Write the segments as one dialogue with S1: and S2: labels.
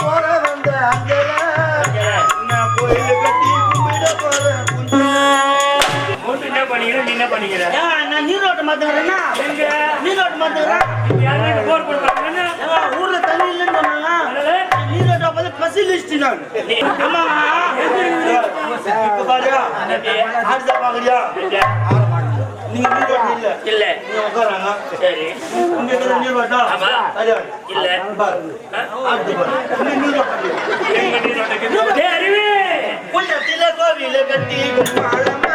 S1: போற வந்த அஞ்சல நான் கோயில் கட்டி கும்பிட போறேன் குஞ்சு.
S2: ஒண்ணு என்ன பண்ணிக்கிற? நீ என்ன பண்ணிக்கிற?
S1: ஏன், நான் நீரோட்டம் மாத்துக்கிறேன்னா
S2: எங்க?
S1: நீரோட்டம் மாத்துக்கிறேன்
S2: யாரும் போர் போடுறாங்க?
S1: ஏன், ஊர்ல தண்ணி இல்லைன்னு சொன்னாங்க நீரோட்டம் பார்த்து ஸ்பெஷலிஸ்ட் நான் ஆமாங்க இப்ப பாருயா ஆடுதா பாக்குறியா? நீங்க நீரோட்டம் இல்ல.
S2: இல்ல.
S1: நீங்க உட்காராங்க.
S2: சரி.
S1: இங்க இருக்கிற நீரோட்டம்
S2: ஆமா.
S1: சரியா
S2: இல்ல.
S1: பாரு. ஆடுது பாரு. இங்க நீரோட்டம் இல்ல.
S2: எங்க நீரோட்டத்துக்கு? டேய், அறிவு
S1: உள்ளத்தில கோவில கட்டி கும்மாளமா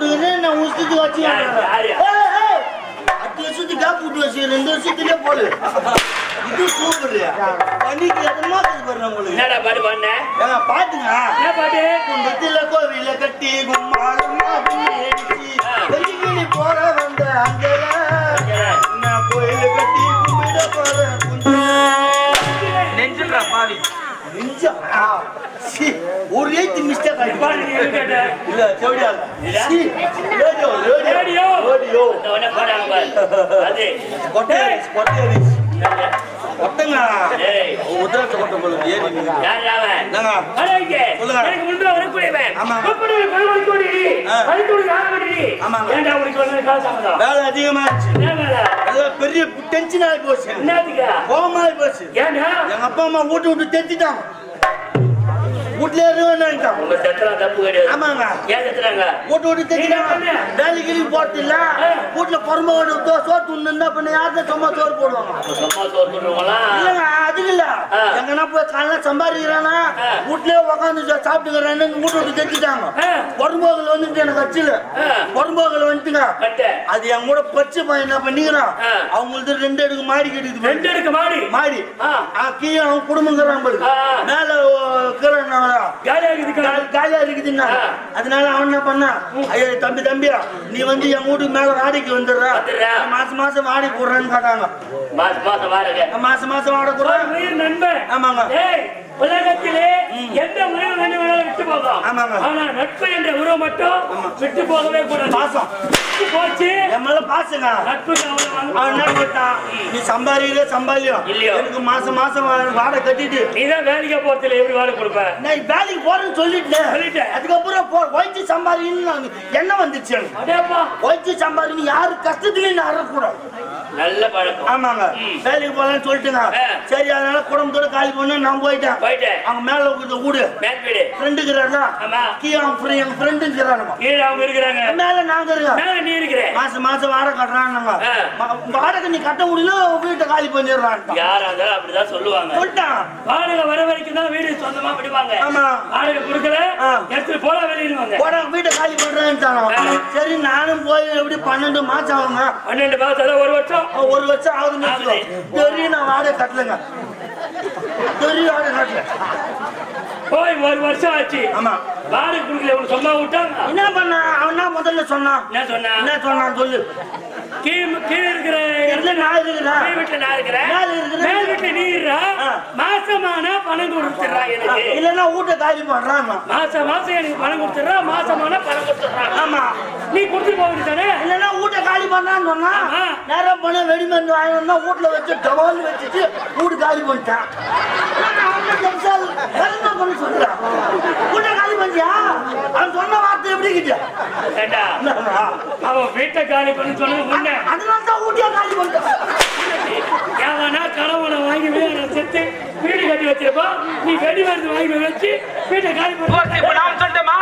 S1: பானங்கனை விட்டுக்கிறேன், நான் உசுத்தி வச்சு அஞ்சு வருஷத்துக்கு gap விட்டு வச்சு, ரெண்டு வருஷத்துலயே போடு. இது யா. பண்ணிக்கு எதமா இருக்குது பாரு நம்மளுக்கு.
S2: என்னடா பாட்டு பண்ண
S1: பாட்டுங்க.
S2: என்ன பாட்டு
S1: குண்டத்தில கோவில கட்டி கும்மாளமா அடிச்சு, வெளியில போற வந்த அஞ்சல. சீ, ஒரு ஏத்து
S2: கேட்ட.
S1: இல்ல? சீ, ரேடியோ, ரேடியோ,
S2: அது.
S1: கொட்டைங்க. உதிரத்தை கொட்டை போல ஏறி வேலை பெரிய டென்ஷன் ஆகி போச்சு. கோபமாகி போச்சு. எங்க அப்பா அம்மா வீட்டு விட்டு தெத்திட்டாங்க.
S2: உங்க தப்பு கிடையாது.
S1: ஆமாங்க.
S2: ஏன் சத்துறாங்க
S1: வீட்டு விட்டு தெத்திட்டாங்க
S2: நீ என்ன பண்ண?
S1: வேலை கிளி போட்டு இல்ல. வீட்டுல பொறுமை சோத்து உண்டு என்ன பண்ண சும்மா சோறு போடுவாங்க?
S2: சும்மா சோறு பண்ணுவாங்களாம்
S1: இல்லங்க அதுக்கு இல்ல. எங்கன்னா போய் காலைல சம்பாதிக்கிறானா. வீட்லயே உட்காந்து சாப்பிட்டுக்கிறான்னு வீட்டு விட்டு தெத்திட்டாங்க
S2: ஆ.
S1: பொறும்போகல் வந்துட்டு எனக்கு
S2: ஆ.
S1: பொறும்போகல் வந்துட்டுங்க. அது என் கூட பச்சை பையன் என்ன பண்ணிக்கிறான். அவங்களுக்கு ரெண்டு அடுக்கு மாடி கட்டிக்குது
S2: ரெண்டு எடுக்க மாடி?
S1: மாடி. கீழே அவன் குடும்பங்கிறான். மேல இருக்கிறான்
S2: காலியா இருக்குது
S1: காலியா இருக்குதுன்னா. அதனால அவன் என்ன பண்ணான் ஐயோ தம்பி தம்பியா நீ வந்து என் வீட்டுக்கு மேல வாடகைக்கு வந்துடுறா. மாசம் மாசம் வாடகை போடுறான்னு கேட்டாங்க
S2: மாசம் மாசம் வாடகை.
S1: மாசம் மாசம் வாடகை போடுறேன்.
S2: நண்பன்.
S1: ஆமாங்க.
S2: உலகத்திலே எந்த
S1: ஆமாங்க.
S2: ஆனா நட்பு என்ற உறவு மட்டும் விட்டு போகவே கூடாது.
S1: பாசம்.
S2: போச்சு.
S1: மேல பாசுங்க. பண்ணிட்டான் நீ சம்பாதிக்கல சம்பாதியோ?
S2: இல்லையோ.
S1: எனக்கு மாசம் மாசம் வாடகை கட்டிட்டு.
S2: நீதான் வேலைக்கு போறதுல எப்படி வாடகை கொடுப்ப?
S1: நான் வேலைக்கு போறேன்னு சொல்லிட்டேன்.
S2: சொல்லிட்டேன்.
S1: அதுக்கப்புறம் போ நான் என்ன வந்துச்சு எனக்கு?
S2: அடேப்பா.
S1: ஒய்ச்சி சம்பாதிக்கணும் யாரு கஷ்டத்துலயும் நான் அறக்கூடாது.
S2: நல்ல பழக்கம்.
S1: ஆமாங்க. வேலைக்கு போகலான்னு சொல்லிட்டுங்க. சரி அதனால குடும்பத்தோட காலி பண்ண நான் போயிட்டேன்.
S2: போயிட்டேன்.
S1: அவங்க மேல வீடு
S2: வீடு ஆமா.
S1: கீழே அவங்க ஃப்ரெண்ட் எங்க ஃப்ரெண்டுங்கிறானுங்க
S2: கீழே அவங்க இருக்கிறாங்க.
S1: மேல நாங்க இருக்கோம்
S2: மேல நீ இருக்கிற.
S1: மாசம் மாசம் வாடகை கட்டுறானுங்க. வாடகை நீ கட்ட முடியல வீட்டை காலி
S2: யாரா இருந்தாலும் அப்படிதான் சொல்லுவாங்க.
S1: சொல்லிட்டான்.
S2: வாடகை வர வரைக்கும் தான் வீடு சொந்தமா விடுவாங்க.
S1: ஆமா.
S2: வாடகை கொடுக்கல. எடுத்துட்டு போல வெளியிடுவாங்க
S1: போட வீட்டை காலி பண்றேன்ட்டானோ
S2: ஆ.
S1: சரி நானும் போய் எப்படி பன்னெண்டு மாசம் ஆகுங்க?
S2: பன்னெண்டு மாசம் ஒரு வருஷம்.
S1: ஒரு வருஷம் ஆகுதுன்னு. தெரியும் நான் வாடகை கட்டலைங்க. தெரியும் வாடகை கட்டல.
S2: போய் ஒரு வருஷம் ஆச்சு.
S1: ஆமா.
S2: வாடகை கொடுக்கல உனக்கு சும்மா விட்டாங்க.
S1: என்ன பண்ண? அவன் முதல்ல சொன்னான்
S2: என்ன சொன்னா?
S1: என்ன சொன்னான் சொல்லு.
S2: கீழ் கீழ் இருக்கிற
S1: இடத்துல நான் இருக்கிறேன்
S2: கீழ் வீட்டுல நான் இருக்கிறேன்.
S1: மேல
S2: வீட்டுல நீ இருறா
S1: ஆ.
S2: மாசமானா பணம் கொடுத்துடுறா எனக்கு.
S1: இல்லன்னா வீட்டை காலி பண்றான்
S2: மாசம் மாசம் எனக்கு பணம் கொடுத்துடுறா மாசமானா பணம் கொடுத்துடுறா
S1: ஆமா.
S2: நீ கொடுத்துட்டு போக வேண்டியதானே
S1: இல்லன்னா வீட்டை காலி பண்றான்னு சொன்னா. நேரம் பண்ண வெடிமருந்து வாங்கி வந்தா வீட்டுல வச்சு டபால் வச்சுட்டு வீடு காலி பண்ணிட்டான். தான் ஜம்சால் வேற என்ன பண்ண சொல்றான் வீட்டை காலி பண்ணியா? அவன் சொன்ன வார்த்தை எப்படி இருக்குது
S2: ஏண்டா? அவன் வீட்டை காலி பண்ணி சொன்னது முன்ன
S1: அதனால தான் வீட்டையே காலி பண்ணிட்டான்.
S2: எவனா கணவனை வாங்கி வீடு செத்து வீடு கட்டி வச்சிருப்பா நீ வெடி மருந்து வாங்கி வச்சு வீட்டை காலி பண்ணி.
S3: இப்ப நான் சொல்லிட்டேமா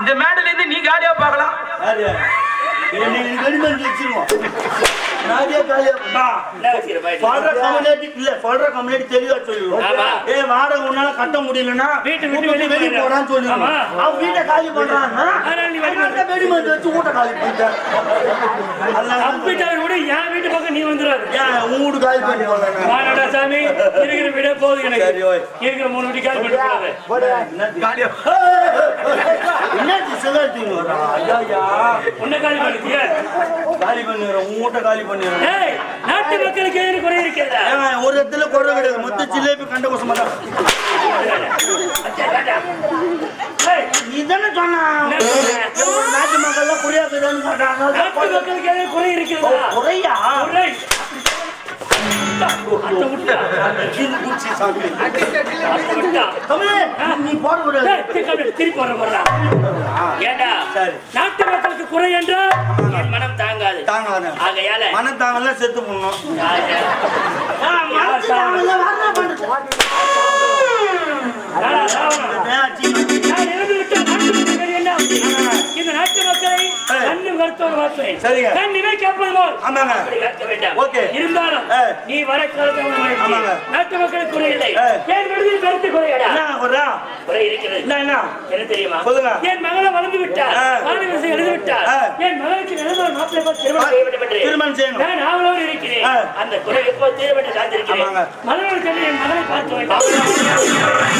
S3: இந்த மேடையில இருந்து நீ காலியா பார்க்கலாம்
S1: கட்ட முடியலன்னா
S2: வெளிய
S1: சொல்லுவோம்
S2: ஆமா.
S1: அவன் வீட்டை காலி பண்றான்னா வெடிமருந்து வச்சு வீட்டை காலி பண்ணிட்டேன்
S2: கம்ப்யூட்டர் கூட என் வீட்டு பக்கம் நீ வந்துடாது.
S1: ஏன் உன் வீடு காலி பண்ணி
S2: வாடா சாமி இருக்கிற வீடே போதும் எனக்கு. இருக்கிற மூணு வீட்டு காலி பண்ணி போடாது
S3: காலியா
S1: ஏய், ஏய், ஏய், ஏய், என்னாச்சு சிகரெட் தூக்கி வரா ஐயா ஐயா.
S2: உன்னை காலி பண்ணிட்டியா?
S1: காலி பண்ணிடுறேன் மூட்டை காலி பண்ணிடுறேன்.
S2: நாட்டு மக்களுக்கு ஏன் குறை இருக்கிறதா?
S1: ஒரு இடத்துல குறை கிடையாது. மொத்த ஜிலேபி கண்ட கோசமா தான் தானே சொன்ன?
S2: என்ன
S1: நாட்டு மக்கள்லாம் குறையாக்குதான்னு கேட்டாங்க
S2: நாட்டு மக்களுக்கு ஏன் குறை இருக்கிறதா?
S1: குறையா?
S2: குறை.
S1: பூச்சி சாமி நீ
S2: திருப்பி வர போறா ஏண்டா. நாட்டு மக்களுக்கு குறை என்றால் என் மனம் தாங்காது
S1: தாங்காத
S2: ஆகையால
S1: மனம் தாங்கலாம் செத்து போடணும்
S2: கண்ணு கருத்தோடு வார்த்தை
S1: சரிங்க.
S2: கண்ணினை கேட்பது போல்
S1: ஆமாங்க.
S2: அப்படி கேட்க வேண்டாம்
S1: ஓகே.
S2: இருந்தாலும்
S1: ஏ.
S2: நீ வர கருத்து
S1: ஆமாங்க.
S2: நாட்டு மக்களுக்கு குறை இல்லை
S1: ஏ.
S2: என் விடுதலை கருத்து குறையடா
S1: என்ன குறையா
S2: குறை இருக்கிறது
S1: என்ன என்ன
S2: என்ன தெரியுமா
S1: சொல்லுங்க.
S2: என் மகளை வளர்ந்து விட்டார் எழுதி விட்டார். என் மகளுக்கு ஒரு மாப்பிள்ளை பார்த்து திருமணம் செய்ய வேண்டும் என்று
S1: திருமணம் செய்யணும்
S2: நான் ஆவலோடு இருக்கிறேன். அந்த குறை எப்போ தீரும் என்று காத்திருக்கிறேன்
S1: ஆமாங்க.
S2: மலரோடு சென்று என் மகளை பார்த்து வேண்டும்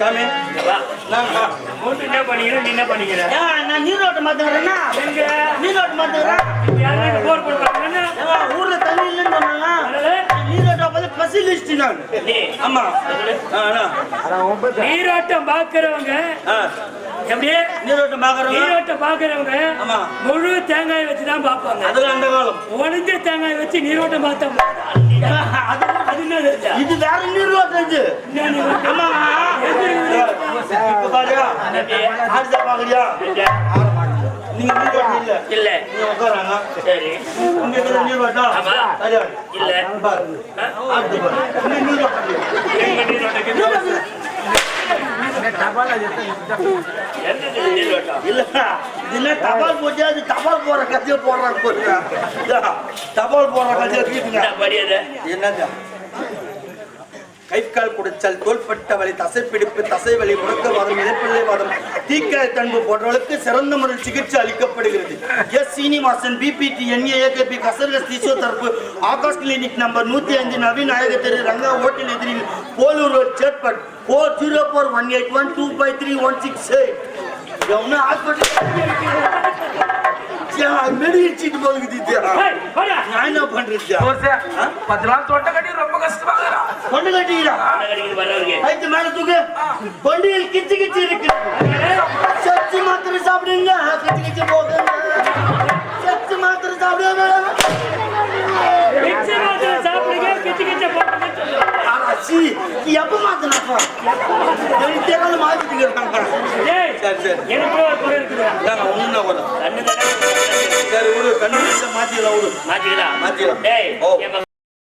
S1: சாமி.
S2: மூன்று என்ன பண்ணிக்கிற நீ என்ன பண்ணிக்கிற?
S1: நான் நீரோட்டம் மாத்துக்கிறேன்னா
S2: எங்க?
S1: நீரோட்டம் மாத்துக்கிறேன்
S2: போர்
S1: ஏன், ஊர்ல தண்ணி இல்லைன்னு சொன்னாங்க. பார்த்து ஸ்பெஷலிஸ்ட் நான் ஆமா.
S2: நீராட்டம் பாக்குறவங்க எப்படியே
S1: நீரோட்டம் பாக்குறவங்க?
S2: நீராட்டம் பாக்குறவங்க
S1: ஆமா.
S2: முழு தேங்காய் வச்சு தான் பார்ப்பாங்க.
S1: அதுல அந்த காலம்.
S2: உடஞ்ச தேங்காய் வச்சு நீரோட்டம் பார்த்தா
S1: அது
S2: அது என்ன?
S1: இது வேற நீரோட்டம் இது. பாக்குறியா? இல்ல.
S2: சரி. இல்ல.
S1: தபால் போச்சு அது தபால் போற கத்திய போடுறாங்க தபால் போடுற
S2: படியது
S1: என்னங்க? கை கால் குடைச்சல் தோள்பட்ட வலி தசைப்பிடிப்பு தசை வலி முடக்கவாதம் இடைப்பிள்ளை வாதம் தீக்காய தன்பு போன்றவர்களுக்கு சிறந்த முறையில் சிகிச்சை அளிக்கப்படுகிறது. எஸ் சீனிவாசன் பிபிடி என்ஏ ஏகேபி கசர்கஸ் பிசியோதெரபி ஆகாஷ் கிளினிக் நம்பர் நூத்தி அஞ்சு நவீன் நாயக தெரு ரங்கா ஹோட்டல் எதிரில் Polur road Chetpet four zero four one eight one two five three one six eight எவனா ஹாஸ்பிட்டல் மெடிக்கல் சீட்டு போகுது. நான் என்ன பண்றது
S3: தோசை பத்து நாள் தொட்டை கட்டி ரொம்ப கஷ்டமாகறா
S1: கொண்டு கட்டிக்கிறா.
S2: அண்ணன் கடிக்குது வர்றவருக்கு.
S1: ஐந்து மேல தூக்கு. கொண்டியில் கிச்சு கிச்சு இருக்கு சச்சு மாத்திரை சாப்பிடுங்க. கிச்சு கிச்சு போகுங்க சச்சு மாத்திரை சாப்பிடுங்க.
S2: மிக்ஸி மாத்திரை சாப்பிடுங்க, கிச்சு கிச்சு
S1: எப்ப மாத்தினப்பா எனக்கு மாத்திட்டு இருக்காங்க.
S2: எனக்கு ஒரு குறை.
S1: ஒண்ணு
S2: கண்ணு
S1: சரி விடு. கண்ணு விடு. ஓ.